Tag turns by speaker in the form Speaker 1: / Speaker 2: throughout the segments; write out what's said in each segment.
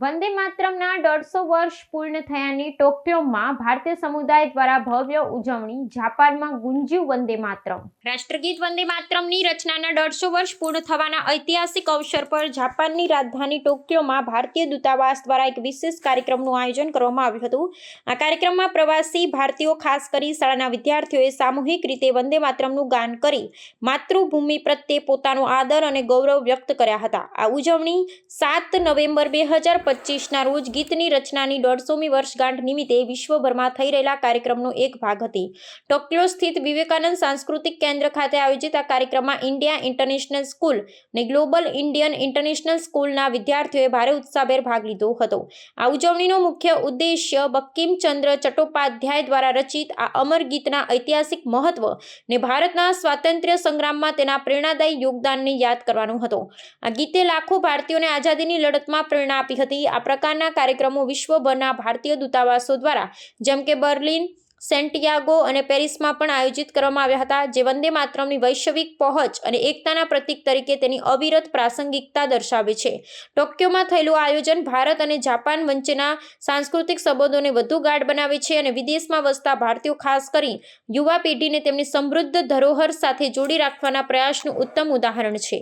Speaker 1: વંદે માતરમના દોઢસો વર્ષ પૂર્ણ થયાની ટોક્યોમાં ભારતીય સમુદાય દ્વારા ભવ્ય ઉજવણી જાપાનમાં ગુંજ્યું વંદે માતરમ. રાષ્ટ્રગીત વંદે માતરમની રચનાના દોઢસો વર્ષ પૂર્ણ થવાના ઐતિહાસિક અવસર પર જાપાનની રાજધાની ટોક્યોમાં ભારતીય દૂતાવાસ દ્વારા એક વિશેષ કાર્યક્રમનું આયોજન કરવામાં આવ્યું હતું. આ કાર્યક્રમમાં પ્રવાસી ભારતીયો, ખાસ કરી શાળાના વિદ્યાર્થીઓએ સામૂહિક રીતે વંદે માતરમનું ગાન કરી માતૃભૂમિ પ્રત્યે પોતાનો આદર અને ગૌરવ વ્યક્ત કર્યા હતા. આ ઉજવણી સાત નવેમ્બર બે હજાર પચીસના રોજ ગીતની રચનાની દોઢસોમી વર્ષગાંઠ નિમિત્તે વિશ્વભરમાં થઈ રહેલા કાર્યક્રમનો એક ભાગ હતી. ટોક્યો સ્થિત વિવેકાનંદ સાંસ્કૃતિક કેન્દ્ર ખાતે આયોજિત આ કાર્યક્રમમાં ઇન્ડિયા ઇન્ટરનેશનલ સ્કૂલ અને ગ્લોબલ ઇન્ડિયન ઇન્ટરનેશનલ સ્કૂલના વિદ્યાર્થીઓએ ભારે ઉત્સાહભેર ભાગ લીધો હતો. આ ઉજવણીનો મુખ્ય ઉદ્દેશ્ય બક્કિમચંદ્ર ચટ્ટોપાધ્યાય દ્વારા રચિત આ અમર ગીતના ઐતિહાસિક મહત્વ ને ભારતના સ્વાતંત્ર્ય સંગ્રામમાં તેના પ્રેરણાદાયી યોગદાનને યાદ કરવાનો હતો. આ ગીતે લાખો ભારતીયોને આઝાદીની લડતમાં પ્રેરણા આપી હતી. આ પ્રકારના કાર્યક્રમો વિશ્વભરના ભારતીય દૂતાવાસો દ્વારા, જેમ કે બર્લિન, સેન્ટિયાગો અને પેરિસમાં પણ આયોજિત કરવામાં આવ્યા હતા, જે વંદે માતરમની વૈશ્વિક પહોંચ અને એકતાના પ્રતીક તરીકે તેની અવિરત પ્રાસંગિકતા દર્શાવે છે. ટોક્યોમાં થયેલું આયોજન ભારત અને જાપાન વચ્ચેના સાંસ્કૃતિક સંબંધોને વધુ ગાઢ બનાવે છે અને વિદેશમાં વસતા ભારતીયો, ખાસ કરી યુવા પેઢીને તેમની સમૃદ્ધ ધરોહર સાથે જોડી રાખવાના પ્રયાસનું ઉત્તમ ઉદાહરણ છે.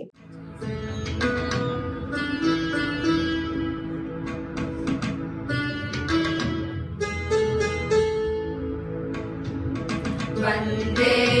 Speaker 1: One day.